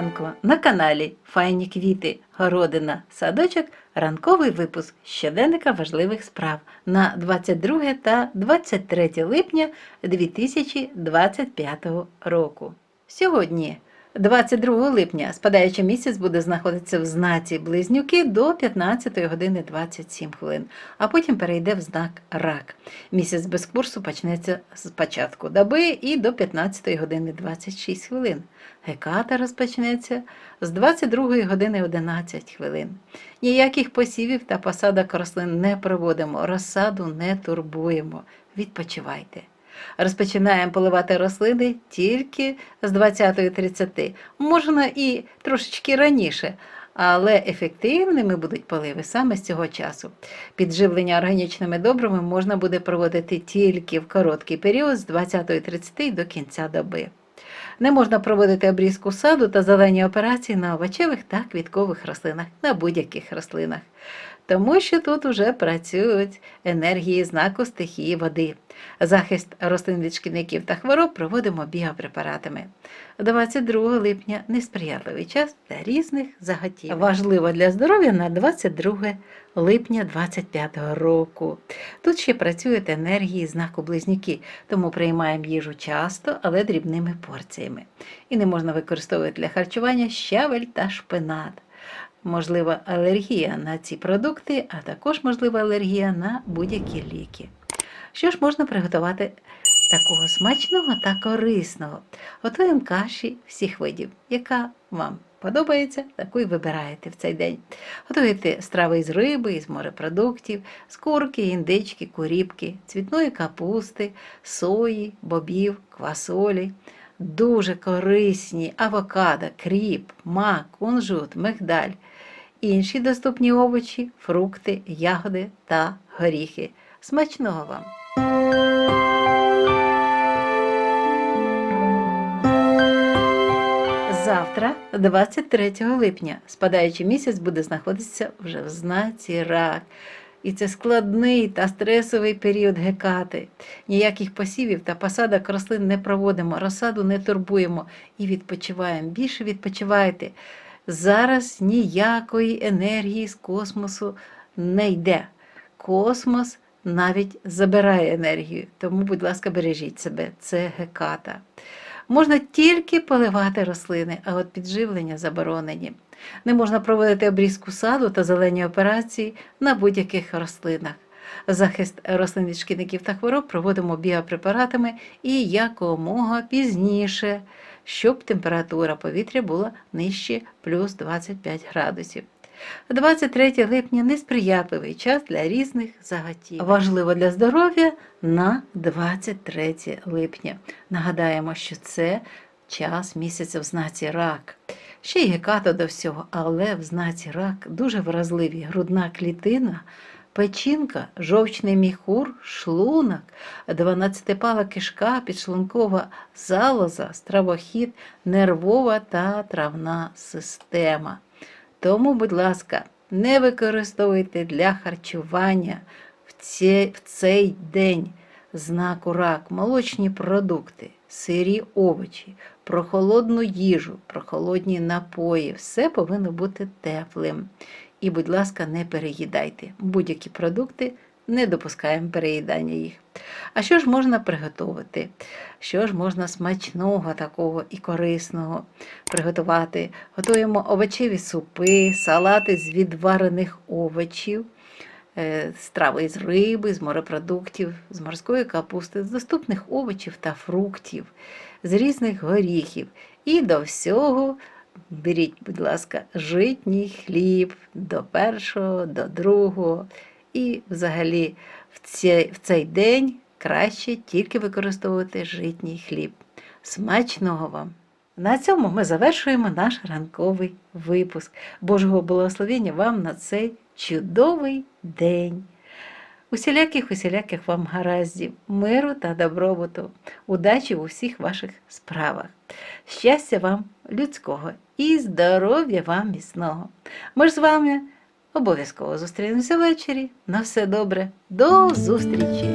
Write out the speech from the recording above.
ранку. На каналі Файні квіти, городина, садочок, ранковий випуск щоденника важливих справ на 22 та 23 липня 2025 року. Сьогодні, 22 липня, спадаючий місяць буде знаходитися в знаці Близнюки до 15 години 27 хвилин, а потім перейде в знак Рак. Місяць без курсу почнеться з початку доби і до 15 години 26 хвилин. Геката розпочнеться з 22 години 11 хвилин. Ніяких посівів та посадок рослин не проводимо, розсаду не турбуємо. Відпочивайте. Розпочинаємо поливати рослини тільки з 20.30. Можна і трошечки раніше, але ефективними будуть поливи саме з цього часу. Підживлення органічними добрими можна буде проводити тільки в короткий період з 20.30 до кінця доби. Не можна проводити обрізку саду та зелені операції на овочевих та квіткових рослинах, на будь-яких рослинах, тому що тут уже працюють енергії знаку стихії води. Захист рослин від шкідників та хвороб проводимо біопрепаратами. 22 липня несприятливий час для різних заготів. Важливо для здоров'я на 22 липня 25 року. Тут ще працюють енергії знаку близнюки, тому приймаємо їжу часто, але дрібними порціями. І не можна використовувати для харчування щавель та шпинат. Можлива алергія на ці продукти, а також можлива алергія на будь-які ліки. Що ж можна приготувати такого смачного та корисного? Готуємо каші всіх видів, яка вам подобається, таку і вибираєте в цей день. Готуєте страви із риби, із морепродуктів, з курки, індички, куріпки, цвітної капусти, сої, бобів, квасолі. Дуже корисні авокадо, кріп, мак, кунжут, мигдаль, інші доступні овочі, фрукти, ягоди та горіхи. Смачного вам! Завтра, 23 липня, спадаючий місяць буде знаходитися вже в знаці рак. І це складний та стресовий період гекати. Ніяких посівів та посадок рослин не проводимо, розсаду не турбуємо і відпочиваємо. Більше відпочивайте. Зараз ніякої енергії з космосу не йде. Космос навіть забирає енергію. Тому, будь ласка, бережіть себе, це геката. Можна тільки поливати рослини, а от підживлення заборонені. Не можна проводити обрізку саду та зелені операції на будь-яких рослинах. Захист рослин від шкідників та хвороб проводимо біопрепаратами і якомога пізніше, щоб температура повітря була нижче плюс 25 градусів. 23 липня несприятливий час для різних заготів. Важливо для здоров'я на 23 липня. Нагадаємо, що це час місяця в знаці рак. Ще й геката до всього, але в знаці рак дуже вразливі грудна клітина, печінка, жовчний міхур, шлунок, 12-пала кишка, підшлункова залоза, стравохід, нервова та травна система. Тому, будь ласка, не використовуйте для харчування в цей, в цей день знаку рак молочні продукти, сирі овочі, прохолодну їжу, прохолодні напої. Все повинно бути теплим. І, будь ласка, не переїдайте. Будь-які продукти не допускаємо переїдання їх. А що ж можна приготувати? Що ж можна смачного такого і корисного приготувати? Готуємо овочеві супи, салати з відварених овочів, е, страви з риби, з морепродуктів, з морської капусти, з доступних овочів та фруктів, з різних горіхів. І до всього беріть, будь ласка, житній хліб до першого, до другого. І взагалі в цей, в цей день краще тільки використовувати житній хліб. Смачного вам! На цьому ми завершуємо наш ранковий випуск. Божого благословення вам на цей чудовий день. Усіляких, усіляких вам гараздів, миру та добробуту, удачі у всіх ваших справах, щастя вам людського і здоров'я вам міцного. Ми ж з вами обов'язково зустрінемося ввечері. На все добре, до зустрічі!